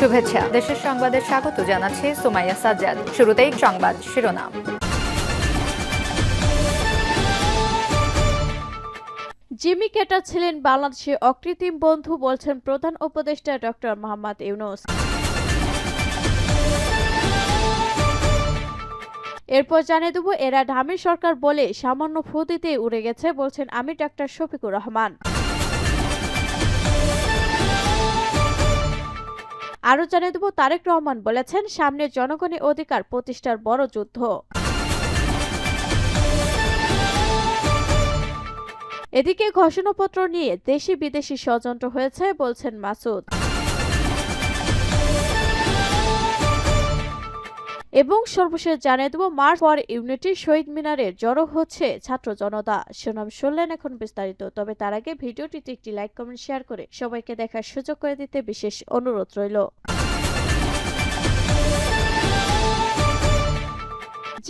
শুভেচ্ছা। দেশের সংবাদে স্বাগত জানাচ্ছি সুমাইয়া সাজ্জাদ। শুরুতেই সংবাদ শিরোনাম। জিমি ক্যাটার ছিলেন বাংলাদেশের অকৃত্রিম বন্ধু বলছেন প্রধান উপদেষ্টা ডক্টর মোহাম্মদ ইউনুস। এরপর জানিয়ে দেব, এরা ঢামির সরকার বলে সামান্য ফু দিতেই উড়ে গেছে বলছেন আমি ডাক্তার শফিকুর রহমান। আরও জানিয়ে দেব, তারেক রহমান বলেছেন, সামনে জনগণের অধিকার প্রতিষ্ঠার বড় যুদ্ধ। এদিকে ঘোষণাপত্র নিয়ে দেশি বিদেশি ষড়যন্ত্র হয়েছে, বলছেন মাসুদ। এবং সর্বশেষ জানিয়ে দেব, মার্চ ফর ইউনিটি শহীদ মিনারে জড়ো হচ্ছে ছাত্র জনতা। সুনাম শুনলেন এখন বিস্তারিত, তবে তার আগে ভিডিওটিতে একটি লাইক কমেন্ট শেয়ার করে সবাইকে দেখার সুযোগ করে দিতে বিশেষ অনুরোধ রইল।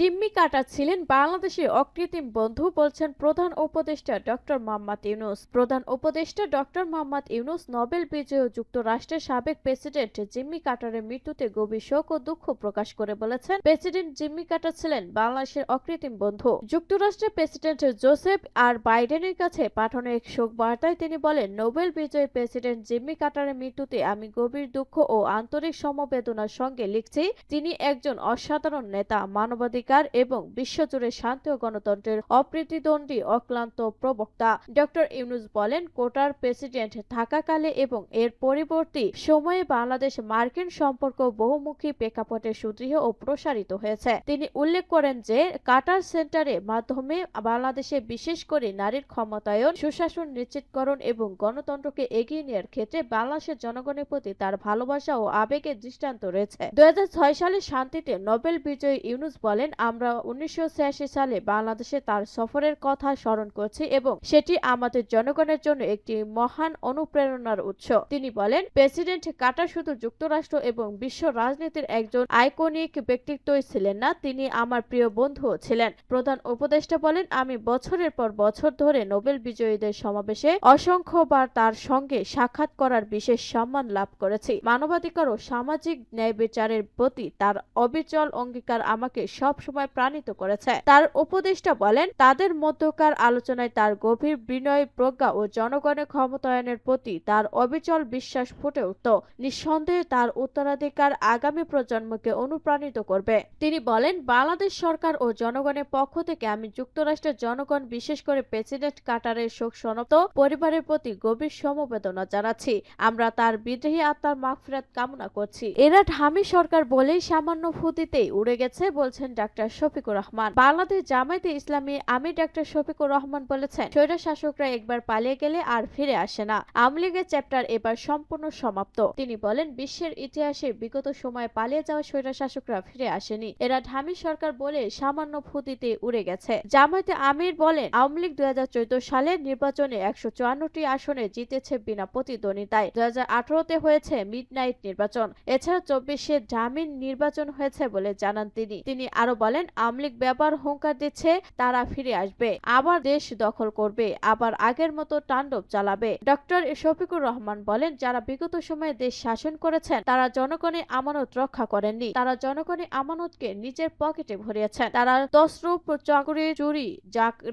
জিম্মি কাটার ছিলেন বাংলাদেশের অকৃত্রিম বন্ধু বলছেন প্রধান উপদেষ্টা ডক্টর মোহাম্মদ ইউনুস। প্রধান উপদেষ্টা ডক্টর মোহাম্মদ ইউনুস নোবেল বিজয়ী যুক্তরাষ্ট্রের সাবেক প্রেসিডেন্ট জিম্মি কাটারের মৃত্যুতে গভীর শোক ও দুঃখ প্রকাশ করে বলেছেন, প্রেসিডেন্ট জিম্মি কাটার ছিলেন বাংলাদেশের অকৃত্রিম বন্ধু। যুক্তরাষ্ট্রের প্রেসিডেন্ট জোসেফ আর বাইডেনের কাছে পাঠানো এক শোক বার্তায় তিনি বলেন, নোবেল বিজয়ী প্রেসিডেন্ট জিম্মি কাটারের মৃত্যুতে আমি গভীর দুঃখ ও আন্তরিক সমবেদনার সঙ্গে লিখছি, তিনি একজন অসাধারণ নেতা, মানবাধিকার এবং বিশ্বজুড়ে শান্তি ও গণতন্ত্রের অপ্রতিদ্বন্দ্বী অক্লান্ত প্রবক্তা। ডক্টর ইউনুস বলেন, কোটার প্রেসিডেন্ট থাকাকালে এবং এর পরবর্তী সময়ে বাংলাদেশ মার্কিন সম্পর্ক বহুমুখী প্রেক্ষাপটে সুদৃঢ় ও প্রসারিত হয়েছে। তিনি উল্লেখ করেন যে, কাটার সেন্টারের মাধ্যমে বাংলাদেশে বিশেষ করে নারীর ক্ষমতায়ন, সুশাসন নিশ্চিতকরণ এবং গণতন্ত্রকে এগিয়ে নেওয়ার ক্ষেত্রে বাংলাদেশের জনগণের প্রতি তার ভালোবাসা ও আবেগের দৃষ্টান্ত রয়েছে। দুই হাজার ছয় সালে শান্তিতে নোবেল বিজয়ী ইউনুস বলেন আমরা উনিশশো ছিয়াশি সালে বাংলাদেশে তার সফরের কথা স্মরণ করছি এবং সেটি আমাদের জনগণের জন্য একটি মহান অনুপ্রেরণার উৎস। তিনি বলেন, প্রেসিডেন্ট কাটার শুধু যুক্তরাষ্ট্র এবং বিশ্ব রাজনীতির একজন আইকনিক ব্যক্তিত্বই ছিলেন না, তিনি আমার প্রিয় বন্ধুও ছিলেন। প্রধান উপদেষ্টা বলেন, আমি বছরের পর বছর ধরে নোবেল বিজয়ীদের সমাবেশে অসংখ্যবার তার সঙ্গে সাক্ষাৎ করার বিশেষ সম্মান লাভ করেছি। মানবাধিকার ও সামাজিক ন্যায় বিচারের প্রতি তার অবিচল অঙ্গীকার আমাকে সব সময় প্রাণিত করেছে। তার উপদেষ্টা বলেন, তাদের মধ্যকার আলোচনায় তার গভীর বিনয় প্রজ্ঞা ও জনগণের ক্ষমতায়নের প্রতি তার অবিচল বিশ্বাস ফুটে উঠত। নিঃসন্দেহে তার উত্তরাধিকার আগামী প্রজন্মকে অনুপ্রাণিত করবে। তিনি বলেন, বাংলাদেশ সরকার ও জনগণের পক্ষ থেকে আমি যুক্তরাষ্ট্রের জনগণ, বিশেষ করে প্রেসিডেন্ট কাটারের শোক সনপ্ত পরিবারের প্রতি গভীর সমবেদনা জানাচ্ছি। আমরা তার বিদ্রোহী আত্মার মাগফিরাত কামনা করছি। এরা ঢামি সরকার বলেই সামান্য ফুতিতেই উড়ে গেছে, বলছেন ডাক্তার শফিকুর রহমান। বাংলাদেশ জামায়াতে ইসলামী আমির ডাক্তার শফিকুর রহমান বলেছেন স্বৈর শাসকরা একবার পালিয়ে গেলে আর ফিরে আসে না। আওয়ামী লীগের চ্যাপ্টার এবার সম্পূর্ণ সমাপ্ত। তিনি বলেন, বিশ্বের ইতিহাসে বিগত সময়ে পালিয়ে যাওয়া স্বৈর শাসকরা ফিরে আসেনি। এরা ঢামি সরকার বলে সামান্য ফুতিতে উড়ে গেছে। জামায়াতে আমির বলেন, আওয়ামী লীগ দুই সালের নির্বাচনে একশো আসনে জিতেছে বিনা প্রতিদ্বন্দ্বিতায়। দুই হাজার হয়েছে মিডনাইট নির্বাচন। এছাড়া চব্বিশে জামিন নির্বাচন হয়েছে বলে জানান তিনি। তিনি আরও বলেন আওয়ামী লীগ ব্যাপার হুঙ্কার দিচ্ছে, তারা ফিরে আসবে। আবার দেশ দখল করবে, আবার আগের মতো তাণ্ডব চালাবে। ডক্টর শফিকুর রহমান বলেন, যারা বিগত সময়ে দেশ শাসন করেছেন, তারা জনগণের আমানত রক্ষা করেননি। তারা জনগণের আমানতকে নিজের পকেটে ভরিয়েছেন। তারা তসরূপ চাকরি, চুরি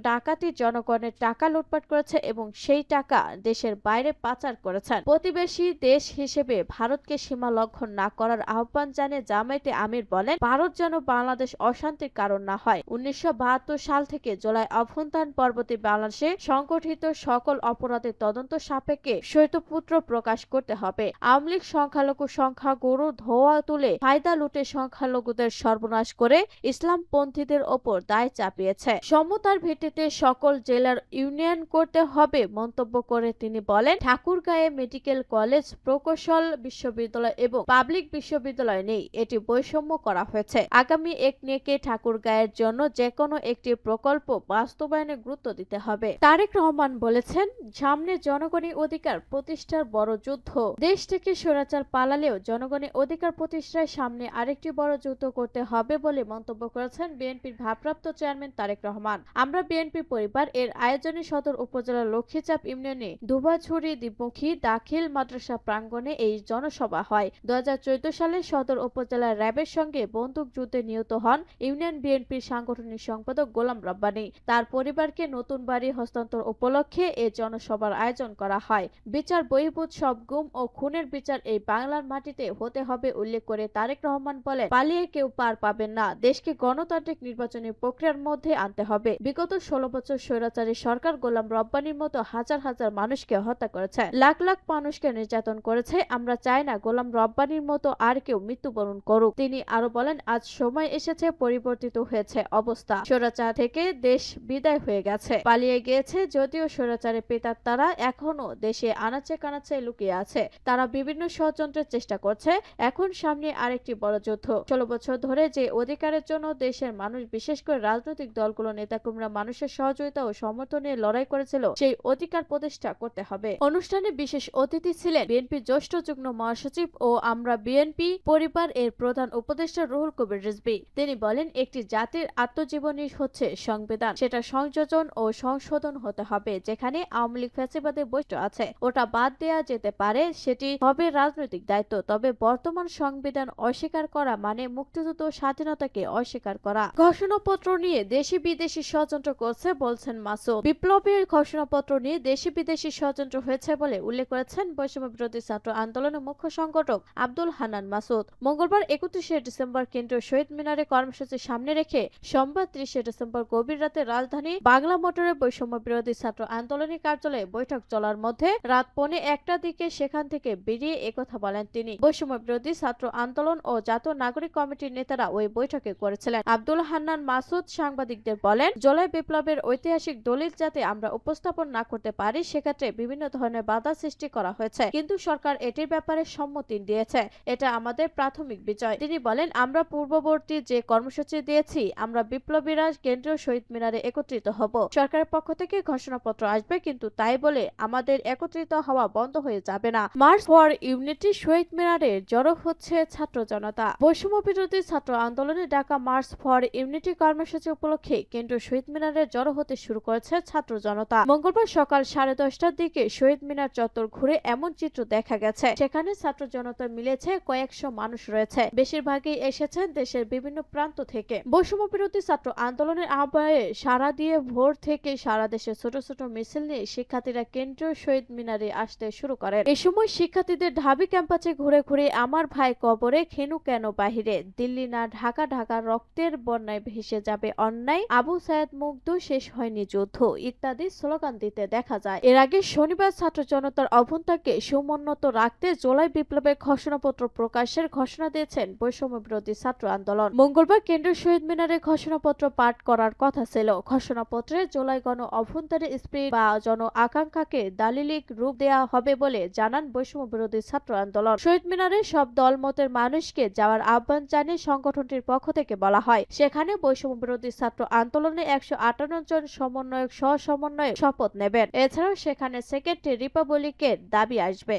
ডাকাতি জনগণের টাকা লুটপাট করেছে এবং সেই টাকা দেশের বাইরে পাচার করেছেন। প্রতিবেশী দেশ হিসেবে ভারতকে সীমা লঙ্ঘন না করার আহ্বান জানিয়ে জামায়াতে আমির বলেন, ভারত যেন বাংলাদেশ অশান্তির কারণ না হয়। উনিশশো বাহাত্তর সাল থেকে জুলাই অভ্যন্তরীণ পরবর্তী বাংলাদেশে সংগঠিত সকল অপরাধের তদন্ত সাপেক্ষে শ্বেতপুত্র প্রকাশ করতে হবে। আওয়ামী লীগ সংখ্যালঘু সংখ্যা গরু ধোয়া তুলে ফায়দা লুটে সংখ্যালঘুদের সর্বনাশ করে ইসলামপন্থীদের ওপর দায় চাপিয়েছে। সমতার ভিত্তিতে সকল জেলার ইউনিয়ন করতে হবে মন্তব্য করে তিনি বলেন, ঠাকুরগাঁয়ে মেডিকেল কলেজ প্রকৌশল বিশ্ববিদ্যালয় এবং পাবলিক বিশ্ববিদ্যালয় নেই। এটি বৈষম্য করা হয়েছে। আগামী এক নেক থেকে ঠাকুরগাঁয়ের জন্য যে কোনো একটি প্রকল্প বাস্তবায়নে গুরুত্ব দিতে হবে। তারেক রহমান বলেছেন, সামনে জনগণের অধিকার প্রতিষ্ঠার বড় যুদ্ধ। দেশ থেকে স্বৈরাচার পালালেও জনগণের অধিকার প্রতিষ্ঠার সামনে আরেকটি বড় যুদ্ধ করতে হবে বলে মন্তব্য করেছেন বিএনপির ভারপ্রাপ্ত চেয়ারম্যান তারেক রহমান। আমরা বিএনপি পরিবার, এর আয়োজনে সদর উপজেলার লক্ষ্মীচাপ ইউনিয়নে দুবাছড়ি দ্বীপমুখী দাখিল মাদ্রাসা প্রাঙ্গণে এই জনসভা হয়। দু হাজার চোদ্দ সালে সদর উপজেলার র্যাবের সঙ্গে বন্দুক যুদ্ধে নিহত হন ইউনিয়ন বিএনপির সাংগঠনিক সম্পাদক গোলাম রব্বানী। তার পরিবারকে নতুন বাড়ি হস্তান্তর উপলক্ষে এ জনসভার আয়োজন করা হয়। বিচার বহির্ভূত সব গুম ও খুনের বিচার এই বাংলার মাটিতে হতে হবে উল্লেখ করে তারেক রহমান বলেন, পালিয়ে কেউ পার পাবেন না। দেশকে গণতান্ত্রিক নির্বাচনী প্রক্রিয়ার মধ্যে আনতে হবে। বিগত ষোলো বছর স্বৈরাচারী সরকার গোলাম রব্বানির মতো হাজার হাজার মানুষকে হত্যা করেছে। লাখ লাখ মানুষকে নির্যাতন করেছে। আমরা চাই না গোলাম রব্বানির মতো আর কেউ মৃত্যুবরণ করুক। তিনি আরও বলেন, আজ সময় এসেছে পরিবর্তিত হয়েছে অবস্থা। স্বৈরাচার থেকে দেশ বিদায় হয়ে গেছে। পালিয়ে গিয়েছে যদিও স্বৈরাচারের পেতার তারা এখনও দেশে আনাচে কানাচে লুকিয়ে আছে। তারা বিভিন্ন ষড়যন্ত্রের চেষ্টা করছে। এখন সামনে আরেকটি বড় যুদ্ধ। ষোলো বছর ধরে যে অধিকারের জন্য দেশের মানুষ, বিশেষ করে রাজনৈতিক দলগুলো, নেতাকর্মীরা মানুষের সহযোগিতা ও সমর্থনে লড়াই করেছিল, সেই অধিকার প্রতিষ্ঠা করতে হবে। অনুষ্ঠানে বিশেষ অতিথি ছিলেন বিএনপি জ্যেষ্ঠ যুগ্ম মহাসচিব ও আমরা বিএনপি পরিবার এর প্রধান উপদেষ্টা রুহুল কবির রিজভী। তিনি বলেন একটি জাতির আত্মজীবনী হচ্ছে সংবিধান। সেটা সংযোজন ও সংশোধন হতে হবে, যেখানে আওয়ামী লীগ ফ্যাসিবাদের বৈষ্ঠ আছে। ওটা বাদ দেয়া যেতে পারে, সেটি হবে রাজনৈতিক দায়িত্ব, তবে বর্তমান সংবিধান অস্বীকার করা মানে মুক্তিযুদ্ধ স্বাধীনতাকে অস্বীকার করা। ঘোষণাপত্র নিয়ে দেশি বিদেশি ষড়যন্ত্র করছে, বলছেন মাসুদ। বিপ্লবের ঘোষণাপত্র নিয়ে দেশি বিদেশি ষড়যন্ত্র হয়েছে বলে উল্লেখ করেছেন বৈষম্য বিরোধী ছাত্র আন্দোলনের মুখ্য সংগঠক আব্দুল হানান মাসুদ। মঙ্গলবার একত্রিশে ডিসেম্বর কেন্দ্রীয় শহীদ মিনারে কর্মসূচি সামনে রেখে সোমবার ত্রিশে ডিসেম্বর গভীর রাতে রাজধানী বাংলা মোটরে বৈষম্য বিরোধী ছাত্র আন্দোলনের কার্যালয়ে বৈঠক চলার মধ্যে রাত পৌনে একটা দিকে সেখান থেকে বেরিয়ে একথা বলেন তিনি। বৈষম্য বিরোধী ছাত্র আন্দোলন ও জাতীয় নাগরিক কমিটির নেতারা ওই বৈঠকে করেছিলেন। আব্দুল হান্নান মাসুদ সাংবাদিকদের বলেন, জুলাই বিপ্লবের ঐতিহাসিক দলিল যাতে আমরা উপস্থাপন না করতে পারি, সেক্ষেত্রে বিভিন্ন ধরনের বাধা সৃষ্টি করা হয়েছে। কিন্তু সরকার এটির ব্যাপারে সম্মতি দিয়েছে। এটা আমাদের প্রাথমিক বিজয়। তিনি বলেন, আমরা পূর্ববর্তী যে কর্মসূচি দিয়েছি, আমরা বিপ্লবীরা কেন্দ্রীয় শহীদ মিনারে একত্রিত হব। সরকারের পক্ষ থেকে ঘোষণাপত্র আসবে, কিন্তু তাই বলে আমাদের একত্রিত হওয়া বন্ধ হয়ে যাবে না। মার্চ ফর ইউনিটি শহীদ মিনারে জড়ো হচ্ছে ছাত্র জনতা। বৈষম্য বিরোধী ছাত্র আন্দোলনে ডাকা মার্চ ফর ইউনিটি কর্মসূচি উপলক্ষে কেন্দ্রীয় শহীদ মিনারে জড়ো হতে শুরু করেছে ছাত্র জনতা। মঙ্গলবার সকাল সাড়ে দশটার দিকে শহীদ মিনার চত্বর ঘুরে এমন চিত্র দেখা গেছে। সেখানে ছাত্র জনতা মিলেছে কয়েকশো মানুষ রয়েছে। বেশিরভাগই এসেছেন দেশের বিভিন্ন প্রান্ত থেকে। বৈষম্য বিরোধী ছাত্র আন্দোলনের আহ্বায়ে সারা দিয়ে ভোর থেকে সারা দেশে ছোট ছোট মিছিল নিয়ে শিক্ষার্থীরা কেন্দ্রীয় শহীদ মিনারে আসতে শুরু করেন। এ সময় শিক্ষার্থীদের ঢাবি ক্যাম্পাসে ঘুরে ঘুরে আমার ভাই কবরে খেনু কেন বাহিরে? দিল্লি না ঢাকা? ঢাকা রক্তের বন্যায় ভেসে যাবে অন্যায়? আবু সায়েদ মুগ্ধ, শেষ হয়নি যুদ্ধ ইত্যাদি স্লোগান দিতে দেখা যায়। এর আগে শনিবার ছাত্র জনতার অভ্যন্তরকে সমুন্নত রাখতে জোলাই বিপ্লবের ঘোষণাপত্র প্রকাশের ঘোষণা দিয়েছেন বৈষম্য বিরোধী ছাত্র আন্দোলন। মঙ্গলবার কেন্দ্রীয় শহীদ মিনারে ঘোষণাপত্র পাঠ করার কথা ছিল। ঘোষণাপত্রে জুলাই গণ অভ্যন্তরে স্প্রিট বা জন আকাঙ্ক্ষাকে দালিলিক রূপ দেয়া হবে বলে জানান বৈষম্য বিরোধী ছাত্র আন্দোলন। শহীদ মিনারে সব দলমতের মানুষকে যাওয়ার আহ্বান জানিয়ে সংগঠনটির পক্ষ থেকে বলা হয়। সেখানে বৈষম্য বিরোধী ছাত্র আন্দোলনে একশো আটান্ন জন সমন্বয়ক সহ সমন্বয়ক শপথ নেবেন। এছাড়াও সেখানে সেক্রেটারি রিপাবলিকের দাবি আসবে।